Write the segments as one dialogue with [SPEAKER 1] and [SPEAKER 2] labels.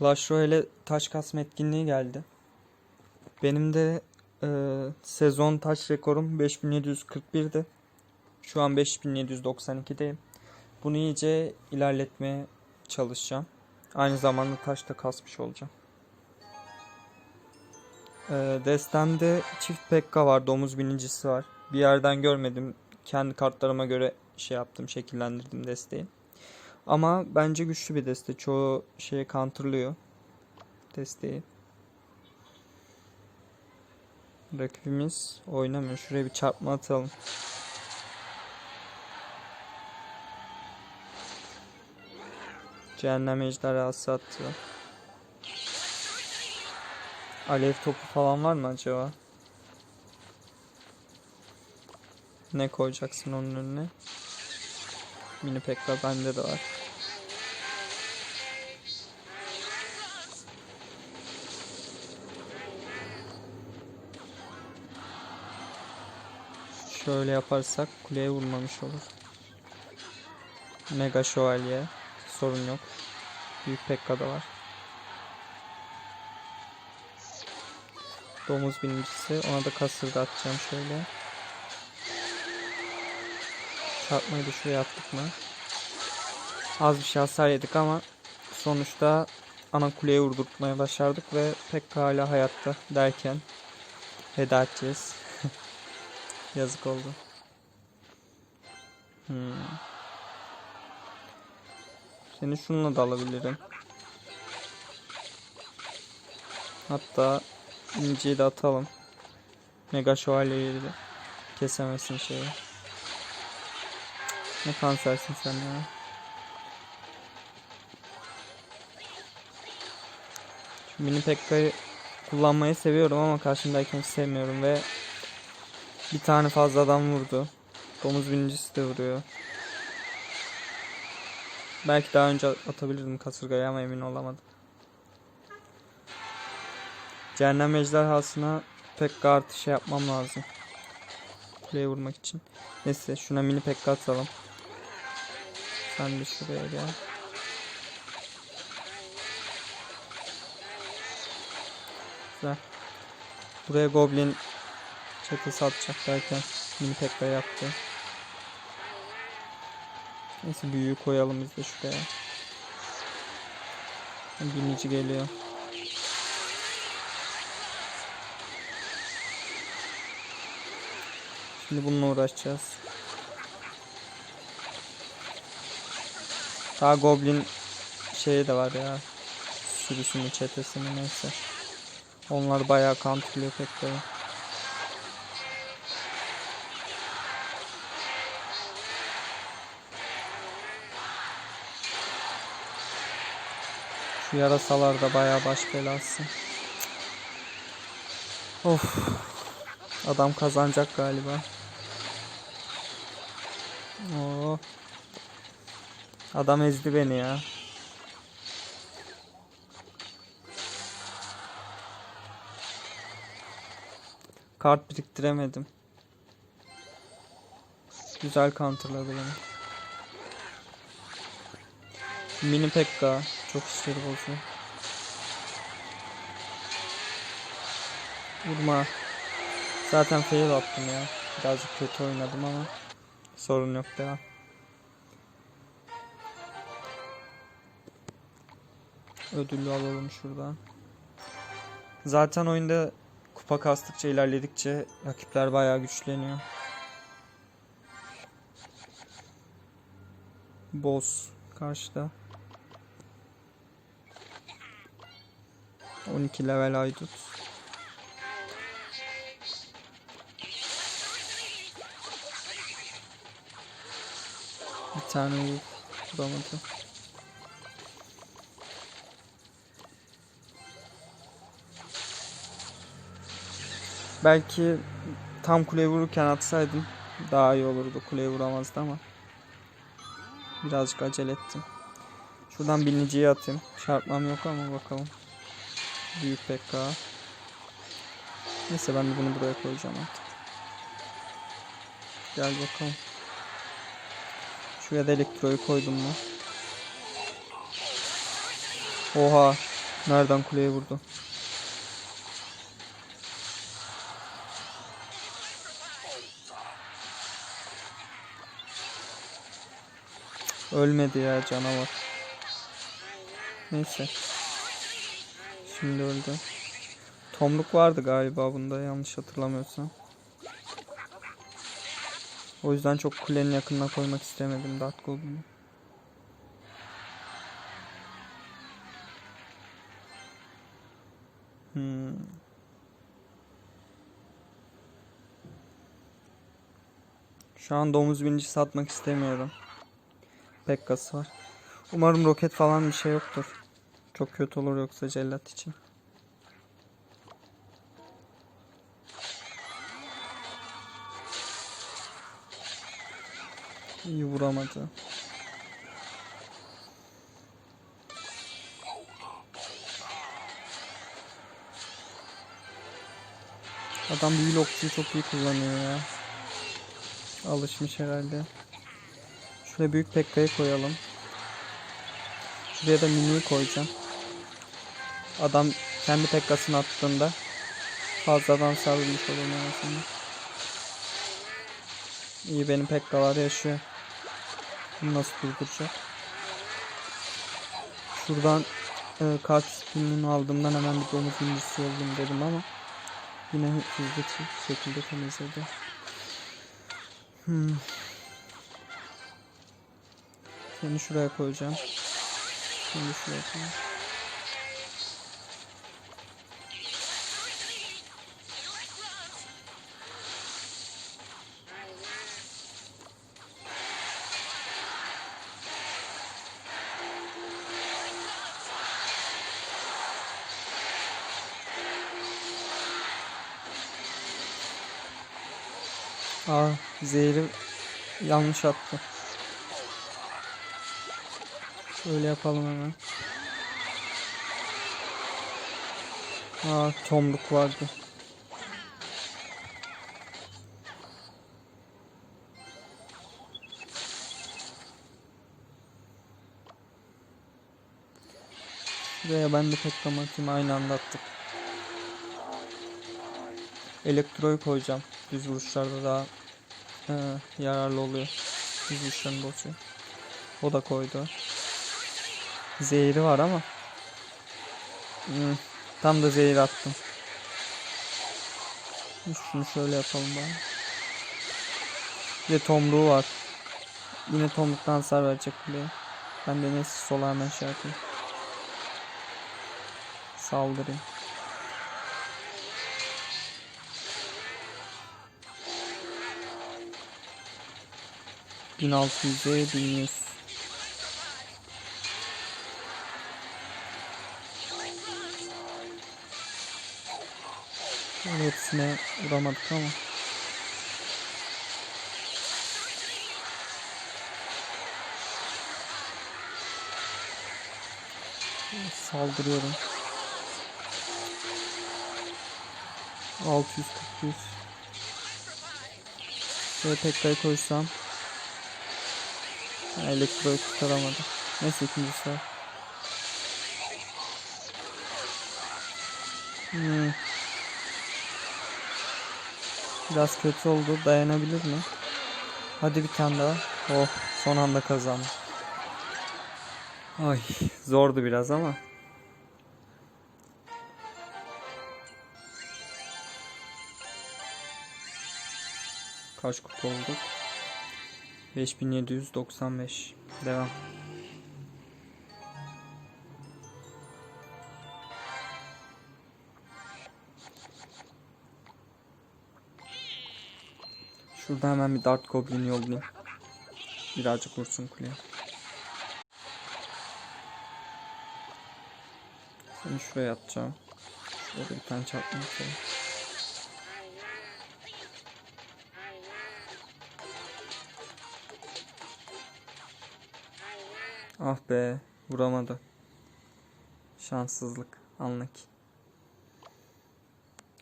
[SPEAKER 1] Clash Royale taş kasma etkinliği geldi. Benim de e, sezon taş rekorum 5741'di. Şu an 5792'deyim. Bunu iyice ilerletmeye çalışacağım. Aynı zamanda taş da kasmış olacağım. E, destemde çift pekka var, domuz binicisi var. Bir yerden görmedim. Kendi kartlarıma göre şey yaptım, şekillendirdim desteği. Ama bence güçlü bir deste. Çoğu şeye counterlıyor desteği. Rakibimiz oynamıyor. Şuraya bir çarpma atalım. Cehennem ejderhası attı. Alev topu falan var mı acaba? Ne koyacaksın onun önüne? Mini pekka bende de var. Şöyle yaparsak kuleye vurmamış olur. Mega şövalye. Sorun yok. Büyük pekka da var. Domuz birincisi. Ona da kasırga atacağım şöyle. Çarpmayı da şuraya attık mı? Az bir şey hasar yedik ama sonuçta ana kuleye vurdurtmaya başardık ve pek hala hayatta derken veda edeceğiz. Yazık oldu. Hmm. Seni şununla da alabilirim. Hatta inciyi de atalım. Mega şövalyeyi de kesemezsin şeyi. Ne kansersin sen ya. Şu mini pekka'yı kullanmayı seviyorum ama karşımdayken sevmiyorum ve bir tane fazla adam vurdu. Domuz birincisi de vuruyor. Belki daha önce atabilirdim kasırgayı ama emin olamadım. Cehennem ejderhasına pekka artı şey yapmam lazım. Kuleye vurmak için. Neyse şuna mini pekka atalım. Sen de şuraya gel. Güzel. Buraya goblin çetesi atacak derken mini pekka yaptı. Neyse büyüğü koyalım biz de şuraya. Binici geliyor. Şimdi bununla uğraşacağız. Daha goblin şeyi de var ya. Sürüsünü çetesini neyse. Onlar bayağı counterlıyor pek böyle. Şu yarasalar da bayağı baş belası. Of. Adam kazanacak galiba. Oo. Adam ezdi beni ya. Kart biriktiremedim. Güzel counterladı beni. Mini Pekka çok işleri bozuyor. Vurma. Zaten fail attım ya. Birazcık kötü oynadım ama sorun yok devam. Ödüllü alalım şuradan. Zaten oyunda kupa kastıkça ilerledikçe rakipler bayağı güçleniyor. Boss karşıda. 12 level haydut. Bir tane vur. Vuramadı. Belki tam kuleye vururken atsaydım daha iyi olurdu. Kuleye vuramazdı ama. Birazcık acele ettim. Şuradan biniciyi atayım. Çarpmam yok ama bakalım. Büyük PK. Neyse ben de bunu buraya koyacağım artık. Gel bakalım. Şuraya da elektroyu koydum mu? Oha. Nereden kuleye vurdu? Ölmedi ya canavar. Neyse. Şimdi öldü. Tomruk vardı galiba bunda yanlış hatırlamıyorsam. O yüzden çok kulenin yakınına koymak istemedim Dark Goblin'i. Hmm. Şu an domuz binicisi satmak istemiyorum. Pekkası var. Umarım roket falan bir şey yoktur. Çok kötü olur yoksa cellat için. İyi vuramadı. Adam büyülü okçuyu çok iyi kullanıyor ya. Alışmış herhalde. Şuraya büyük pekkayı koyalım. Şuraya da miniyi koyacağım. Adam kendi pekkasını attığında fazladan savrulmuş olur azından. İyi benim pekkalar yaşıyor. Bunu nasıl durduracak? Şuradan e, kart spinini aldığımdan hemen bir domuz incisi oldum dedim ama yine hızlı şekilde temizledi. Hmm. Seni şuraya koyacağım. Seni şuraya koyacağım. Aa, zehri yanlış attı. Şöyle yapalım hemen. Aa, tomruk vardı. Şuraya ben de peklam atayım aynı anda attık. Elektroyu koyacağım. Düz vuruşlarda daha e, yararlı oluyor. Vuruşlarını bozuyor. O da koydu. Zehri var ama. Hmm, tam da zehir attım. Şunu şöyle yapalım bari. Bir tomruğu var. Yine tomruktan hasar verecek kuleye. Ben de neyse sola hemen şey yapayım. Saldırayım. Bin altı yüze bin yüz. Yani hepsine vuramadık ama. Saldırıyorum. 600 400 Şöyle tekrar koysam ha, Elektroyu kurtaramadı Neyse ikincisi var hmm. Biraz kötü oldu dayanabilir mi? Hadi bir tane daha Oh son anda kazandı Ay zordu biraz ama Kaç kupa olduk? 5795. Devam. Şurada hemen bir Dart Goblin yollayayım. Birazcık vursun kuleye. Seni şuraya atacağım. Şurada bir tane çarpma yapalım. Ah be vuramadı. Şanssızlık anlık.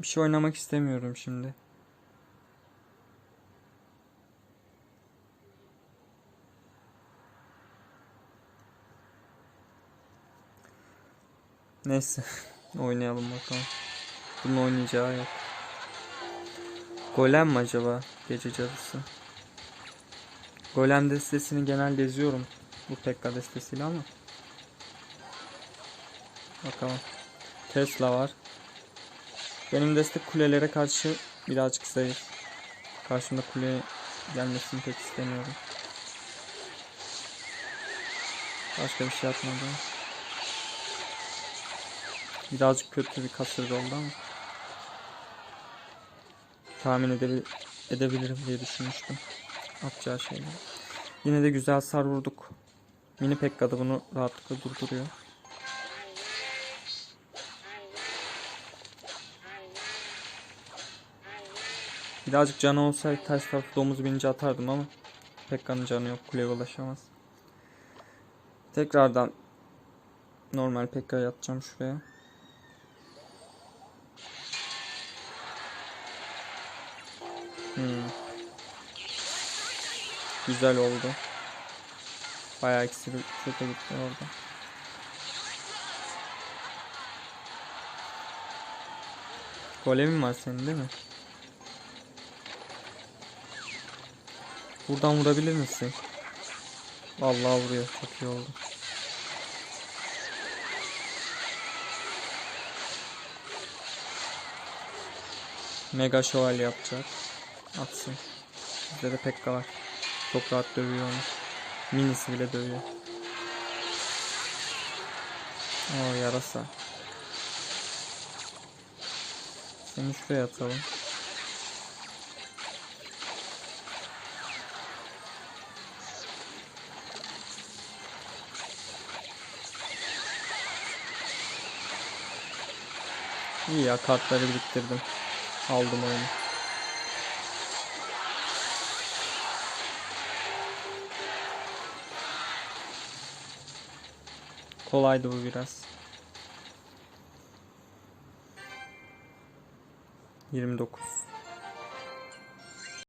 [SPEAKER 1] Bir şey oynamak istemiyorum şimdi. Neyse. Oynayalım bakalım. Bunun oynayacağı yok. Golem mi acaba? Gece cadısı. Golem destesini genelde izliyorum. Bu Pekka destesiyle ama. Bakalım. Tesla var. Benim destek kulelere karşı birazcık zayıf. Karşımda kule gelmesini pek istemiyorum. Başka bir şey yapmadım. Birazcık kötü bir kasırga oldu ama. Tahmin edebil edebilirim diye düşünmüştüm. Atacağı şeyleri. Yine de güzel hasar vurduk. Mini Pekka'da bunu rahatlıkla durduruyor. Birazcık canı olsaydı ters tarafı domuz binince atardım ama Pekka'nın canı yok. Kuleye ulaşamaz. Tekrardan normal Pekka'ya atacağım şuraya. Hmm. Güzel oldu. Bayağı iksir kötü gitti orada. Golemin var senin değil mi? Buradan vurabilir misin? Vallahi vuruyor. Çok iyi oldu. Mega şövalye yapacak. Atsın. Bizde de Pekka var. Çok rahat dövüyor onu. Minisi bile dövüyor. Oo yarasa. Seni şuraya atalım. İyi ya kartları biriktirdim. Aldım oyunu. Kolaydı bu biraz. 29